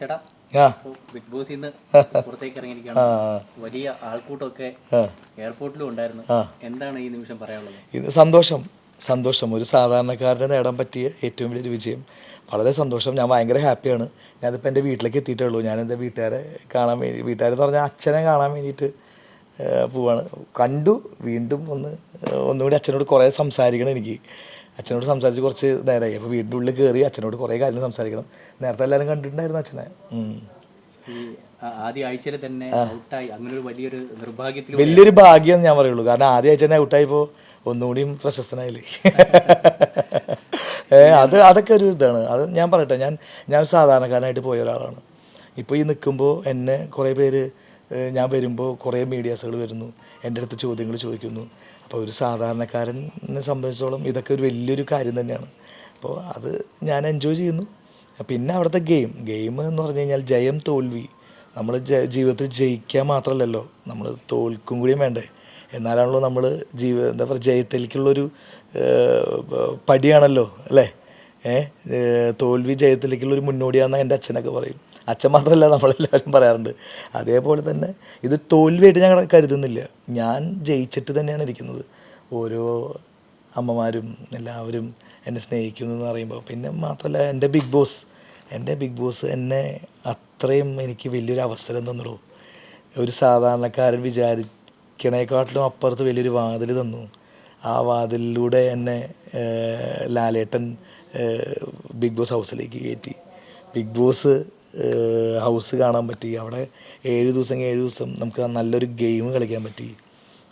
ചേട്ടാ ബിഗ് ബോസിൽ നിന്ന് പുറത്തേക്ക് ഇറങ്ങിയിരിക്കുകയാണ്. വലിയ ആൾക്കൂട്ടമൊക്കെ എയർപോർട്ടിലും ഉണ്ടായിരുന്നു. എന്താണ് ഈ നിമിഷം പറയാനുള്ളത്? ഇത് സന്തോഷം. സന്തോഷം. ഒരു സാധാരണക്കാരനെ നേടാൻ പറ്റിയ ഏറ്റവും വലിയൊരു വിജയം. വളരെ സന്തോഷം. ഞാൻ ഭയങ്കര ഹാപ്പിയാണ്. ഞാനിപ്പോൾ എന്റെ വീട്ടിലേക്ക് എത്തിയിട്ടേ ഉള്ളൂ ഞാൻ എന്റെ വീട്ടുകാരെ കാണാൻ വേണ്ടി വീട്ടുകാരെന്ന് പറഞ്ഞാൽ അച്ഛനെ കാണാൻ വേണ്ടിയിട്ട് പോവാണ്. കണ്ടു വീണ്ടും ഒന്ന് ഒന്നുകൂടി അച്ഛനോട് കുറേ സംസാരിക്കണം എനിക്ക്. അച്ഛനോട് സംസാരിച്ച് കുറച്ച് നേരമായി അപ്പോൾ വീടിന്റെ ഉള്ളിൽ കയറി അച്ഛനോട് കുറേ കാര്യങ്ങൾ സംസാരിക്കണം. നേരത്തെ എല്ലാവരും കണ്ടിട്ടുണ്ടായിരുന്നു അച്ഛനെ. ആദ്യ ആഴ്ചയിൽ തന്നെ ഔട്ടായി. അങ്ങനെ ഒരു വലിയൊരു നിർഭാഗ്യത്തിൽ വലിയൊരു ഭാഗ്യം ഞാൻ പറയുള്ളൂ. കാരണം ആദ്യ ആഴ്ച തന്നെ ഔട്ടായപ്പോൾ ഒന്നുകൂടിയും പ്രശസ്തനായില്ലേ? ഏ അത് അതൊക്കെ ഒരു ഇതാണ്. അത് ഞാൻ പറയട്ടെ ഞാൻ ഞാൻ സാധാരണക്കാരനായിട്ട് പോയ ഒരാളാണ്. ഇപ്പോൾ ഈ നിൽക്കുമ്പോൾ എന്നെ കുറേ പേര് ഞാൻ വരുമ്പോൾ കുറേ മീഡിയാസുകൾ വരുന്നു. എന്റെ അടുത്ത് ചോദ്യങ്ങൾ ചോദിക്കുന്നു. അപ്പോൾ ഒരു സാധാരണക്കാരനെ സംബന്ധിച്ചോളം ഇതൊക്കെ ഒരു വലിയൊരു കാര്യം തന്നെയാണ്. അപ്പോൾ അത് ഞാൻ എൻജോയ് ചെയ്യുന്നു. പിന്നെ അവിടുത്തെ ഗെയിം ഗെയിം എന്ന് പറഞ്ഞു കഴിഞ്ഞാൽ ജയം തോൽവി. നമ്മൾ ജീവിതത്തിൽ ജയിക്കാൻ മാത്രമല്ലല്ലോ നമ്മൾ തോൽക്കും കൂടിയും വേണ്ടേ. എന്നാലാണല്ലോ നമ്മൾ ജീവ എന്താ പറയുക ജയത്തിലേക്കുള്ളൊരു പടിയാണല്ലോ അല്ലേ? ഏഹ് തോൽവി ജയത്തിലേക്കുള്ളൊരു മുന്നോടിയാണെന്ന് എന്റെ അച്ഛനൊക്കെ പറയും. അച്ഛൻ മാത്രമല്ല നമ്മളെല്ലാവരും പറയാറുണ്ട്. അതേപോലെ തന്നെ ഇത് തോൽവിയായിട്ട് ഞാൻ കരുതുന്നില്ല. ഞാൻ ജയിച്ചിട്ട് തന്നെയാണ് ഇരിക്കുന്നത്. ഓരോ അമ്മമാരും എല്ലാവരും എന്നെ സ്നേഹിക്കുന്നു എന്ന് പറയുമ്പോൾ. പിന്നെ മാത്രമല്ല എന്റെ ബിഗ് ബോസ് എന്റെ ബിഗ് ബോസ് എന്നെ അത്രയും എനിക്ക് വലിയൊരു അവസരം തന്നുള്ളൂ ഒരു സാധാരണക്കാരൻ വിചാരിക്കണേക്കാട്ടിലും അപ്പുറത്ത് വലിയൊരു വാതിൽ തന്നു. ആ വാതിലിലൂടെ എന്നെ ലാലേട്ടൻ ബിഗ് ബോസ് ഹൗസിലേക്ക് കയറ്റി. ബിഗ് ബോസ് ഹൗസ് കാണാൻ പറ്റി. അവിടെ ഏഴ് ദിവസം ഏഴ് ദിവസം നമുക്ക് നല്ലൊരു ഗെയിം കളിക്കാൻ പറ്റി.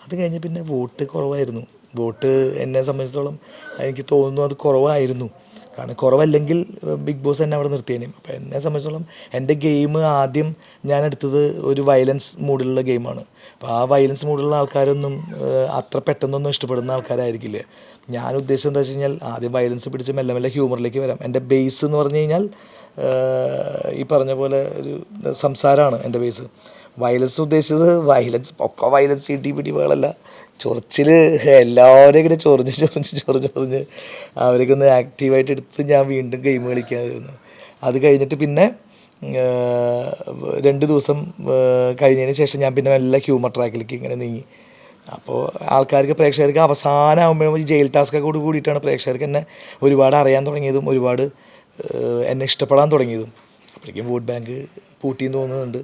അത് കഴിഞ്ഞ് പിന്നെ വോട്ട് കുറവായിരുന്നു. വോട്ട് എന്നെ സംബന്ധിച്ചിടത്തോളം എനിക്ക് തോന്നുന്നു അത് കുറവായിരുന്നു. കാരണം കുറവല്ലെങ്കിൽ ബിഗ് ബോസ് എന്നെ അവിടെ നിർത്തിയേനെ. അപ്പോൾ എന്നെ സംബന്ധിച്ചിടത്തോളം എന്റെ ഗെയിം ആദ്യം ഞാൻ എടുത്തത് ഒരു വയലൻസ് മൂഡിലുള്ള ഗെയിമാണ്. അപ്പോൾ ആ വയലൻസ് മൂഡിലുള്ള ആൾക്കാരൊന്നും അത്ര പെട്ടെന്നൊന്നും ഇഷ്ടപ്പെടുന്ന ആൾക്കാരായിരിക്കില്ല. ഞാൻ ഉദ്ദേശിച്ചത് എന്താ വെച്ച് കഴിഞ്ഞാൽ ആദ്യം വയലൻസ് പിടിച്ച് മെല്ലെ മെല്ലെ ഹ്യൂമറിലേക്ക് വരാം. എന്റെ ബേസ് എന്ന് പറഞ്ഞു കഴിഞ്ഞാൽ ഈ പറഞ്ഞ പോലെ ഒരു സംസാരമാണ് എന്റെ ബേസ് വയലൻസ് ഉദ്ദേശിച്ചത് വയലൻസ് ഒക്കെ വയലൻസ് ഇടി പിടി വേളല്ല ചൊറിച്ചിൽ എല്ലാവരും ഇങ്ങനെ ചൊറിഞ്ഞ് ചൊറിഞ്ഞ് ചൊറിഞ്ഞ് ചൊറിഞ്ഞ് അവരൊക്കെ ഒന്ന് ആക്റ്റീവായിട്ട് എടുത്ത് ഞാൻ വീണ്ടും ഗെയിം കളിക്കാമായിരുന്നു അത് കഴിഞ്ഞിട്ട് പിന്നെ രണ്ട് ദിവസം കഴിഞ്ഞതിന് ശേഷം ഞാൻ പിന്നെ നല്ല ഹ്യൂമർ ട്രാക്കിലേക്ക് ഇങ്ങനെ നീങ്ങി. അപ്പോൾ ആൾക്കാർക്ക് പ്രേക്ഷകർക്ക് അവസാനമാകുമ്പോഴും ഈ ജയിൽ ടാസ്കൊക്കെ കൂടി കൂടിയിട്ടാണ് പ്രേക്ഷകർക്ക് എന്നെ ഒരുപാട് അറിയാൻ തുടങ്ങിയതും ഒരുപാട് എന്നെ ഇഷ്ടപ്പെടാൻ തുടങ്ങിയതും. അപ്പോഴേക്കും വോട്ട് ബാങ്ക് പൂട്ടിയെന്ന് തോന്നുന്നുണ്ട്.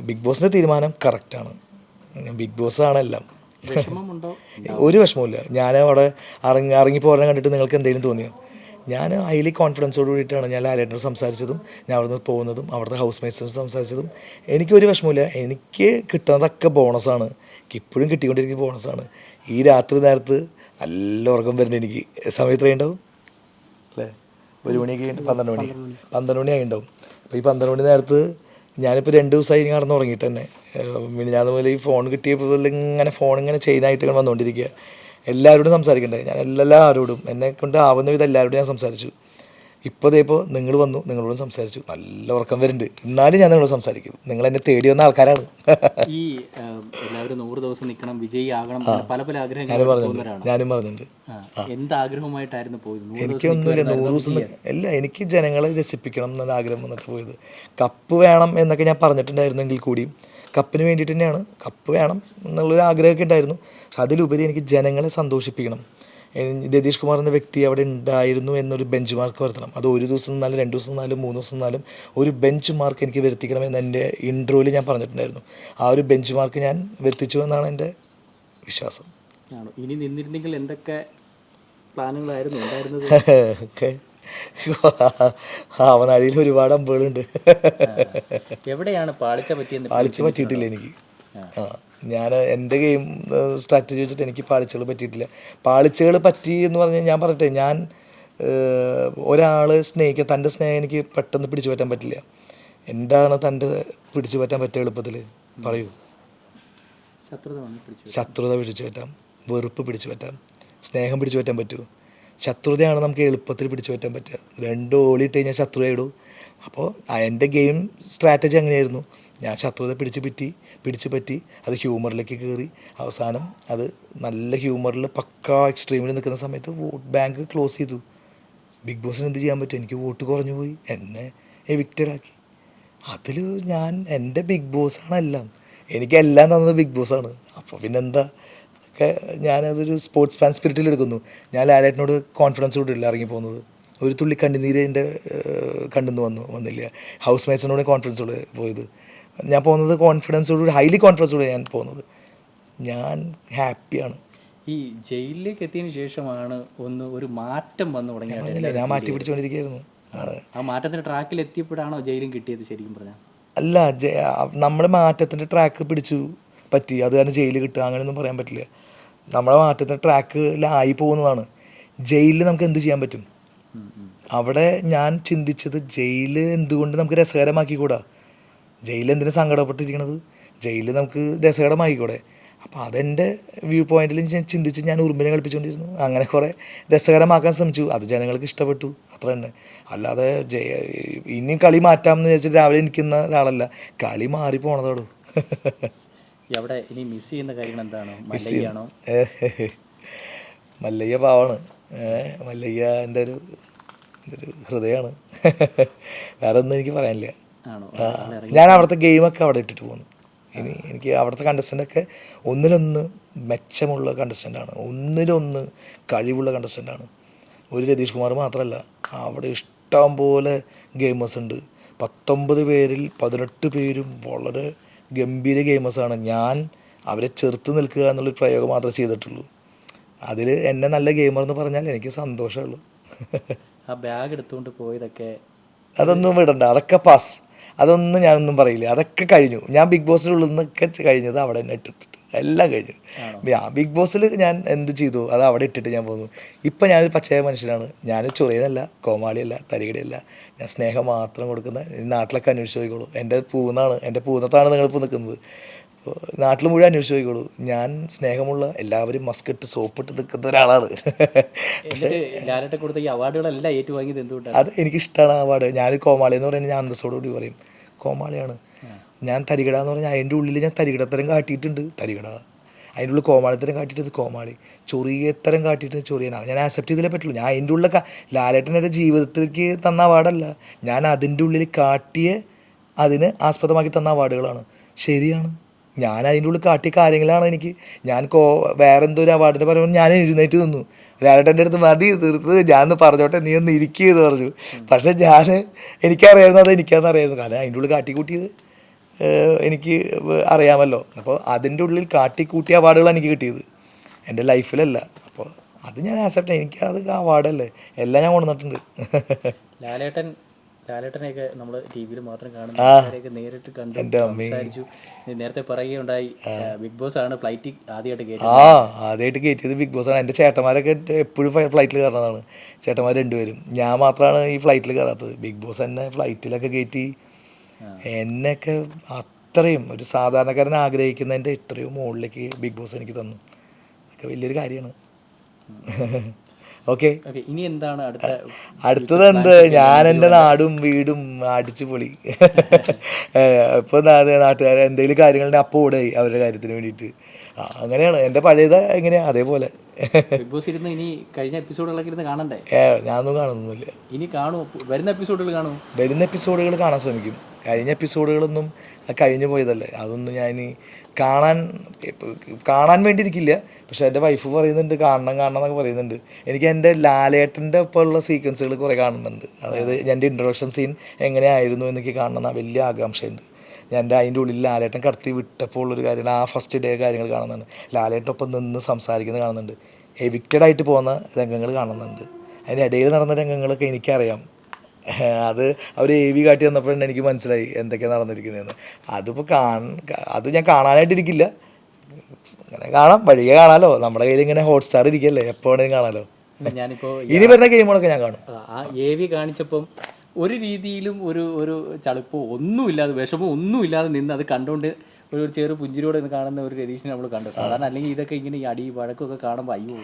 ബിഗ് ബോസിന്റെ തീരുമാനം കറക്റ്റാണ് ബിഗ് ബോസ് ആണ് എല്ലാം. ഒരു വിഷമമില്ല ഞാൻ അവിടെ ഇറങ്ങി ഇറങ്ങി പോരാൻ കണ്ടിട്ട് നിങ്ങൾക്ക് എന്തെങ്കിലും തോന്നിയോ? ഞാൻ ഹൈലി കോൺഫിഡൻസോട് കൂടിയിട്ടാണ് ഞാൻ ലാലേട്ടനോട് സംസാരിച്ചതും ഞാൻ അവിടെ നിന്ന് പോകുന്നതും അവിടുത്തെ ഹൗസ് മേറ്റ്സിനോട് സംസാരിച്ചതും എനിക്കൊരു വിഷമമില്ല എനിക്ക് കിട്ടുന്നതൊക്കെ ബോണസാണ് എനിക്ക് ഇപ്പോഴും കിട്ടിക്കൊണ്ടിരിക്കുന്ന ബോണസാണ് ഈ രാത്രി നേരത്ത് നല്ല ഉറക്കം വരുന്നുണ്ട് എനിക്ക്. സമയം എത്രയും ഉണ്ടാവും? അല്ലേ? ഒരു മണിയൊക്കെ പന്ത്രണ്ട് മണി. പന്ത്രണ്ട് മണി ആയിണ്ടാവും അപ്പോൾ ഈ പന്ത്രണ്ട് മണി നേരത്ത് ഞാനിപ്പോൾ രണ്ട് ദിവസമായി നടന്ന് ഉറങ്ങിയിട്ട് തന്നെ. പിന്നെ അതുപോലെ ഈ ഫോൺ കിട്ടിയപ്പോൾ ഇങ്ങനെ ഫോൺ ഇങ്ങനെ ചെയിനായിട്ട് വന്നുകൊണ്ടിരിക്കുക എല്ലാവരോടും സംസാരിക്കണ്ടേ? ഞാൻ എല്ലാവരോടും എന്നെ കൊണ്ട് ആവുന്ന വിധം എല്ലാവരോടും ഞാൻ സംസാരിച്ചു. ഇപ്പോൾ ഇതേപ്പോൾ നിങ്ങൾ വന്നു നിങ്ങളോട് സംസാരിച്ചു. നല്ല ഉറക്കം വരുന്നുണ്ട്. എന്നാലും ഞാൻ നിങ്ങളോട് സംസാരിക്കും. നിങ്ങൾ എന്നെ തേടി വന്ന ആൾക്കാരാണ്. ഈ എല്ലാവരും നൂറ് ദിവസം നിൽക്കണം വിജയി ആകണം പല പല ആഗ്രഹങ്ങൾ ഞാനും പറഞ്ഞിട്ടുണ്ട്. പോകുന്നവരാണ് ഞാനും പറഞ്ഞിട്ടുണ്ട്. ആ, എന്ത് ആഗ്രഹമായിട്ടായിരുന്നു പോയത്? എനിക്കൊന്നുമില്ല. നൂറ് ദിവസം അല്ല എനിക്ക് ജനങ്ങളെ രസിപ്പിക്കണം എന്നുള്ള ആഗ്രഹം വന്നിട്ട് പോയത്. കപ്പ് വേണം എന്നൊക്കെ ഞാൻ പറഞ്ഞിട്ടുണ്ടായിരുന്നെങ്കിൽ കൂടിയും കപ്പിന് വേണ്ടിയിട്ട് തന്നെയാണ്. കപ്പ് വേണം എന്നുള്ളൊരു ആഗ്രഹമൊക്കെ ഉണ്ടായിരുന്നു. പക്ഷെ അതിലുപരി എനിക്ക് ജനങ്ങളെ സന്തോഷിപ്പിക്കണം. രതീഷ് കുമാർ എന്ന വ്യക്തി അവിടെ ഉണ്ടായിരുന്നു എന്നൊരു ബെഞ്ച് മാർക്ക് വരുത്തണം. അത് ഒരു ദിവസം നിന്നാലും രണ്ട് ദിവസം നിന്നാലും മൂന്ന് ദിവസം നിന്നാലും ഒരു ബെഞ്ച് മാർക്ക് എനിക്ക് വരുത്തിക്കണം എന്ന് എന്റെ ഇൻട്രോയിൽ ഞാൻ പറഞ്ഞിട്ടുണ്ടായിരുന്നു. ആ ഒരു ബെഞ്ച് മാർക്ക് ഞാൻ വരുത്തിച്ചു എന്നാണ് എന്റെ വിശ്വാസം. ഇനി നിന്നിരുന്നെങ്കിൽ എന്തൊക്കെ പ്ലാനുകളായിരുന്നു ആവനാഴിയിൽ ഒരുപാട് അമ്പുകളുണ്ട്. എവിടെയാണ് പാളിച്ച പറ്റിയത് പാളിച്ച പറ്റിയിട്ടില്ല എനിക്ക്. ആ. ഞാൻ എന്റെ ഗെയിം സ്ട്രാറ്റജി വെച്ചിട്ട് എനിക്ക് പാളിച്ചകൾ പറ്റിയിട്ടില്ല. പാളിച്ചകൾ പറ്റി എന്ന് പറഞ്ഞാൽ ഞാൻ പറയട്ടെ ഞാൻ ഒരാൾ സ്നേഹിക്കുക തന്റെ സ്നേഹം എനിക്ക് പെട്ടെന്ന് പിടിച്ചു പറ്റാൻ പറ്റില്ല. എന്താണ് തന്റെ പിടിച്ചു പറ്റാൻ പറ്റിയ എളുപ്പത്തിൽ പറയൂ. ശത്രുത പിടിച്ചു പറ്റാം. വെറുപ്പ് പിടിച്ചു പറ്റാം. സ്നേഹം പിടിച്ചു പറ്റാൻ പറ്റുമോ ശത്രുതയാണ് നമുക്ക് എളുപ്പത്തിൽ പിടിച്ചു പറ്റാൻ പറ്റുക. രണ്ട് ഓളിയിട്ട് കഴിഞ്ഞാൽ ശത്രുതയിടും അപ്പോൾ എന്റെ ഗെയിം സ്ട്രാറ്റജി അങ്ങനെയായിരുന്നു. ഞാൻ ശത്രുത പിടിച്ച് പറ്റി. പിടിച്ച് പറ്റി അത് ഹ്യൂമറിലേക്ക് കയറി. അവസാനം അത് നല്ല ഹ്യൂമറിൽ പക്കാ എക്സ്ട്രീമിൽ നിൽക്കുന്ന സമയത്ത് വോട്ട് ബാങ്ക് ക്ലോസ് ചെയ്തു. ബിഗ് ബോസിന് എന്ത് ചെയ്യാൻ പറ്റും? എനിക്ക് വോട്ട് കുറഞ്ഞു പോയി. എന്നെ എവിക്റ്റഡ് ആക്കി. അതിൽ ഞാൻ എന്റെ ബിഗ് ബോസാണ് എല്ലാം. എനിക്ക് എല്ലാം തന്നത് ബിഗ് ബോസാണ് അപ്പോൾ പിന്നെന്താ? ഒക്കെ ഞാനതൊരു സ്പോർട്സ് ഫാൻ സ്പിരിറ്റിൽ എടുക്കുന്നു. ഞാൻ ലാലേട്ടനോട് കോൺഫിഡൻസ് കൂടിയില്ല ഇറങ്ങി പോകുന്നത് ഒരു തുള്ളി കണ്ണുനീര് എന്റെ കണ്ടെന്ന് വന്നു വന്നില്ല. ഹൗസ് മേറ്റ്സിനോട് കോൺഫിഡൻസോടെ പോയത്. ഞാൻ പോകുന്നത് കോൺഫിഡൻസോട് ഹൈലി കോൺഫിഡൻസോട് ഞാൻ പോകുന്നത്. ഞാൻ ഹാപ്പിയാണ് ഈ ജയിലിലേക്ക് എത്തിയതിനു ശേഷമാണ് ഒന്ന് ഒരു മാറ്റം വന്നു തുടങ്ങിയത്. ഞാൻ മാറ്റി പിടിച്ചുകൊണ്ടിരിക്കുകയായിരുന്നു. ആ മാറ്റത്തിന്റെ ട്രാക്കിൽ എത്തിയപ്പോഴാണോ ജയിലും കിട്ടിയത് ശരിക്കും പറഞ്ഞാൽ? അല്ല നമ്മൾ മാറ്റത്തിന്റെ ട്രാക്ക് പിടിച്ചു പറ്റി. അത് തന്നെ ജയിലിൽ കിട്ടുക അങ്ങനെയൊന്നും പറയാൻ പറ്റില്ല. നമ്മളെ മാറ്റത്തിന്റെ ട്രാക്കിലായി പോകുന്നതാണ്. ജയിലിൽ നമുക്ക് എന്ത് ചെയ്യാൻ പറ്റും? അവിടെ ഞാൻ ചിന്തിച്ചത് ജയിൽ എന്തുകൊണ്ട് നമുക്ക് രസകരമാക്കിക്കൂടാ? ജയിൽ എന്തിനു സങ്കടപ്പെട്ടിരിക്കണത്? ജയിലിൽ നമുക്ക് രസകരമായിക്കൂടെ. അപ്പോൾ അതെന്റെ വ്യൂ പോയിന്റിൽ ഞാൻ ചിന്തിച്ച് ഞാൻ ഉറുമ്പിനെ കളിപ്പിച്ചുകൊണ്ടിരുന്നു അങ്ങനെ കുറേ രസകരമാക്കാൻ ശ്രമിച്ചു. അത് ജനങ്ങൾക്ക് ഇഷ്ടപ്പെട്ടു. അത്ര തന്നെ. അല്ലാതെ ജയ ഇനി കളി മാറ്റാം എന്ന് വിചാരിച്ചിട്ട് രാവിലെ എനിക്കുന്ന ഒരാളല്ല. കളി മാറി പോണതോടും. അവിടെ ഇനി മിസ് ചെയ്യുന്ന കാര്യങ്ങൾ എന്താണ്? മല്ലയ്യാണോ? മല്ലയ്യ പാവാണ്. മല്ലയ്യ എന്റെ ഒരു എന്റെ ഒരു ഹൃദയമാണ് വേറെ ഒന്നും എനിക്ക് പറയാനില്ല. ഞാൻ അവിടുത്തെ ഗെയിമൊക്കെ അവിടെ ഇട്ടിട്ട് പോകുന്നു ഇനി എനിക്ക് അവിടുത്തെ കണ്ടസ്റ്റന്റൊക്കെ ഒന്നിലൊന്ന് മെച്ചമുള്ള കണ്ടസ്റ്റന്റാണ് ഒന്നിലൊന്ന് കഴിവുള്ള കണ്ടസ്റ്റന്റാണ് ഒരു രതീഷ് കുമാർ മാത്രമല്ല അവിടെ ഇഷ്ടം പോലെ ഗെയിമേഴ്സ് ഉണ്ട്. പത്തൊമ്പത് പേരിൽ പതിനെട്ട് പേരും വളരെ ഗംഭീര ഗെയിമേഴ്സാണ് ഞാൻ അവരെ ചെറുത്ത് നിൽക്കുക എന്നുള്ളൊരു പ്രയോഗം മാത്രമേ ചെയ്തിട്ടുള്ളൂ. അതിൽ എന്നെ നല്ല ഗെയിമർ എന്ന് പറഞ്ഞാൽ എനിക്ക് സന്തോഷമുള്ളൂ ആ ബാഗ് എടുത്തുകൊണ്ട് പോയതൊക്കെ അതൊന്നും വിടണ്ട. അതൊക്കെ പാസ് അതൊന്നും ഞാനൊന്നും പറയില്ല. അതൊക്കെ കഴിഞ്ഞു. ഞാൻ ബിഗ് ബോസിനുള്ളിൽ നിന്നൊക്കെ കഴിഞ്ഞത് അവിടെ തന്നെ ഇട്ടിട്ട് എല്ലാം കഴിഞ്ഞു. ആ ബിഗ് ബോസിൽ ഞാൻ എന്ത് ചെയ്തു? അത് അവിടെ ഇട്ടിട്ട് ഞാൻ പോന്നു. ഇപ്പം ഞാനൊരു പച്ചയായ മനുഷ്യനാണ്. ഞാൻ ചൊറിയനല്ല കോമാളിയല്ല തരികടയല്ല. ഞാൻ സ്നേഹം മാത്രം കൊടുക്കുന്ന നാട്ടിലൊക്കെ അന്വേഷിച്ച് പോയിക്കോളൂ. എന്റെ പൂന്നാണ്. എന്റെ പൂന്നത്താണ് നിങ്ങളിപ്പോൾ നിൽക്കുന്നത്. നാട്ടിൽ മുഴുവൻ അന്വേഷിച്ച് പോയിക്കോളൂ. ഞാൻ സ്നേഹമുള്ള എല്ലാവരും മസ്കറ്റ് സോപ്പിട്ട് നിൽക്കുന്ന ഒരാളാണ്. പക്ഷേ കൊടുത്ത ഈ അവാർഡുകളെല്ലാം ഏറ്റുവാങ്ങിയത് എന്തുകൊണ്ടാണ്? അത് എനിക്കിഷ്ടമാണ് അവാർഡ്. ഞാൻ കോമാളി എന്ന് പറയുന്നത് ഞാൻ അന്തസ്സോടുകൂടി പറയും. കോമാളിയാണ്. ഞാൻ തരികട എന്ന് പറഞ്ഞാൽ അതിന്റെ ഉള്ളിൽ ഞാൻ തരികിടത്തരം കാട്ടിയിട്ടുണ്ട്. തരികട. അതിന്റെ ഉള്ളിൽ കോമാളിത്തരം കാട്ടിയിട്ട് കോമാളി. ചൊറിയത്തരം കാട്ടിയിട്ട് ചൊറിയനാണ് ഞാൻ ആക്സെപ്റ്റ് ചെയ്തില്ലേ പറ്റുള്ളൂ. ഞാൻ അതിന്റെ ഉള്ളിൽ ലാലേട്ടൻ എന്റെ ജീവിതത്തിലേക്ക് തന്ന അവാർഡല്ല. ഞാൻ അതിന്റെ ഉള്ളിൽ കാട്ടിയ അതിന് ആസ്പദമാക്കി തന്ന അവാർഡുകളാണ്. ശരിയാണ്. ഞാൻ അതിന്റെ ഉള്ളിൽ കാട്ടിയ കാര്യങ്ങളാണ് എനിക്ക്. ഞാൻ കോ വേറെ എന്തോ ഒരു അവാർഡിന്റെ പറയുമ്പോൾ ഞാൻ എഴുന്നേറ്റ് നിന്നു. ലാലേട്ടന്റെ അടുത്ത് മതി തീർത്ത്. ഞാൻ ഒന്ന് പറഞ്ഞോട്ടെ നീ ഒന്ന് ഇരിക്കുകയെന്ന് പറഞ്ഞു. പക്ഷെ ഞാൻ എനിക്കറിയായിരുന്നു അത് എനിക്കാന്ന് അറിയായിരുന്നു. കാരണം അതിന്റെ ഉള്ളിൽ കാട്ടിക്കൂട്ടിയത് എനിക്ക് അറിയാമല്ലോ. അപ്പോൾ അതിന്റെ ഉള്ളിൽ കാട്ടിക്കൂട്ടിയ അവാർഡുകളാണ് എനിക്ക് കിട്ടിയത്. എന്റെ ലൈഫിലല്ല. അപ്പോൾ അത് ഞാൻ ആക്സെപ്റ്റ് എനിക്ക് അത് അവാർഡല്ലേ. എല്ലാം ഞാൻ കൊണ്ടുവന്നിട്ടുണ്ട്. ലാലേട്ടൻ ലാലേട്ടനെയൊക്കെ നമ്മൾ ടി വിയിൽ മാത്രം കാണുന്ന നേരിട്ട് കണ്ടു സംസാരിച്ചു. നേരത്തെ പറയുകയുണ്ടായി ബിഗ് ബോസ് ആണ് ഫ്ലൈറ്റ് ആദ്യമായിട്ട് കയറി ആ ആദ്യമായിട്ട് കയറ്റിയത് ബിഗ് ബോസ് ആണ്. എന്റെ ചേട്ടന്മാരൊക്കെ എപ്പോഴും ഫ്ലൈറ്റിൽ കയറുന്നതാണ്. ചേട്ടന്മാർ രണ്ടുപേരും. ഞാൻ മാത്രമാണ് ഈ ഫ്ലൈറ്റിൽ കയറാത്തത്. ബിഗ് ബോസ് എന്നെ ഫ്ലൈറ്റിലൊക്കെ കയറ്റി എന്നെയൊക്കെ അത്രയും ഒരു സാധാരണക്കാരൻ ആഗ്രഹിക്കുന്നതിന്റെ ഇത്രയും മുകളിലേക്ക് ബിഗ് ബോസ് എനിക്ക് തന്നു. അതൊക്കെ വലിയൊരു കാര്യമാണ്. ഓക്കെ. ഇനി എന്താണ് അടുത്ത അടുത്തത് എന്ത്? ഞാൻ എന്റെ നാടും വീടും അടിച്ചു പൊളി. ഇപ്പൊ നാട്ടുകാർ എന്തെങ്കിലും കാര്യങ്ങളുടെ അപ്പം ഓടായി അവരുടെ കാര്യത്തിന് വേണ്ടിയിട്ട്. അങ്ങനെയാണ്. എന്റെ പഴയത് എങ്ങനെയാ അതേപോലെ. ബിഗ് ബോസ് ഇരുന്ന് ഇനി കഴിഞ്ഞ എപ്പിസോഡുകളൊക്കെ ഇരുന്ന് കാണണ്ടേ? ഞാനൊന്നും കാണുന്നില്ല ഇനി കാണും വരുന്ന എപ്പിസോഡുകൾ കാണും വരുന്ന എപ്പിസോഡുകൾ കാണാൻ ശ്രമിക്കും. കഴിഞ്ഞ എപ്പിസോഡുകളൊന്നും കഴിഞ്ഞു പോയതല്ലേ? അതൊന്നും ഞാൻ കാണാൻ കാണാൻ വേണ്ടിയിരിക്കില്ല. പക്ഷേ എന്റെ വൈഫ് പറയുന്നുണ്ട് കാണണം കാണണം എന്നൊക്കെ പറയുന്നുണ്ട്. എനിക്ക് എന്റെ ലാലേട്ടന്റെ ഒപ്പമുള്ള സീക്വൻസുകൾ കുറേ കാണുന്നുണ്ട്. അതായത് എന്റെ ഇൻട്രൊഡക്ഷൻ സീൻ എങ്ങനെയായിരുന്നു എന്നൊക്കെ കാണണം വലിയ ആകാംക്ഷയുണ്ട്. ഞാൻ എന്റെ അതിന്റെ ഉള്ളിൽ ലാലേട്ടൻ കടത്തി വിട്ടപ്പോൾ ഉള്ളൊരു കാര്യമാണ് ആ ഫസ്റ്റ് ഡേ കാര്യങ്ങൾ കാണുന്നുണ്ട്. ലാലേട്ടനൊപ്പം നിന്ന് സംസാരിക്കുന്നത് കാണുന്നുണ്ട്. എവിക്റ്റഡ് ആയിട്ട് പോകുന്ന രംഗങ്ങൾ കാണുന്നുണ്ട്. അതിന്റെ ഇടയിൽ നടന്ന രംഗങ്ങളൊക്കെ എനിക്കറിയാം. അത് അവർ എ വി കാട്ടി വന്നപ്പോഴാണ് എനിക്ക് മനസ്സിലായി എന്തൊക്കെയാണ് നടന്നിരിക്കുന്നതെന്ന് അതിപ്പോൾ കാണാൻ അത് ഞാൻ കാണാനായിട്ടിരിക്കില്ല. അങ്ങനെ കാണാം വഴിയെ കാണാമല്ലോ നമ്മുടെ കയ്യിൽ ഇങ്ങനെ ഹോട്ട്സ്റ്റാർ ഇരിക്കല്ലേ എപ്പോൾ വേണമെങ്കിലും ഞാനിപ്പോ ഇനി വരുന്ന ഗെയിമുകളൊക്കെ ഞാൻ കാണും. എ വി കാണിച്ചപ്പം ഒരു രീതിയിലും ഒരു ഒരു ചളിപ്പോ ഒന്നുമില്ലാതെ വിഷമോ ഒന്നുമില്ലാതെ നിന്ന് അത് കണ്ടുകൊണ്ട് ഒരു ഒരു ചെറു പുഞ്ചിരിയോടെ ഇന്ന് കാണുന്ന ഒരു രതീഷിനെ നമ്മൾ കണ്ടു. സാധാരണ അല്ലെങ്കിൽ ഇതൊക്കെ ഇങ്ങനെ ഈ അടി വഴക്കൊക്കെ കാണുമ്പോൾ അയ്യോ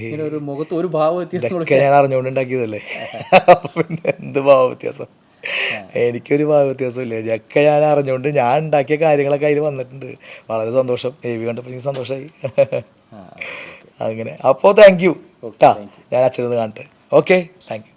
ഇങ്ങനെ ഒരു മുഖത്ത് ഒരു ഭാവം വ്യത്യാസം നമ്മൾ ഒക്കെ ഞാൻ അറിഞ്ഞുകൊണ്ട് ഉണ്ടാക്കിയതല്ലേ പിന്നെ എന്ത് ഭാവ വ്യത്യാസം? എനിക്കൊരു ഭാവ വ്യത്യാസമില്ല. ഇതൊക്കെ ഞാൻ അറിഞ്ഞുകൊണ്ട് ഞാൻ ഉണ്ടാക്കിയ കാര്യങ്ങളൊക്കെ അതിൽ വന്നിട്ടുണ്ട്. വളരെ സന്തോഷം. എ വി കണ്ടപ്പോൾ എനിക്ക് സന്തോഷമായി അങ്ങനെ. അപ്പോൾ താങ്ക് യു കേട്ടാ ഞാൻ അച്ഛനൊന്ന് കാണട്ടെ. Okay thank you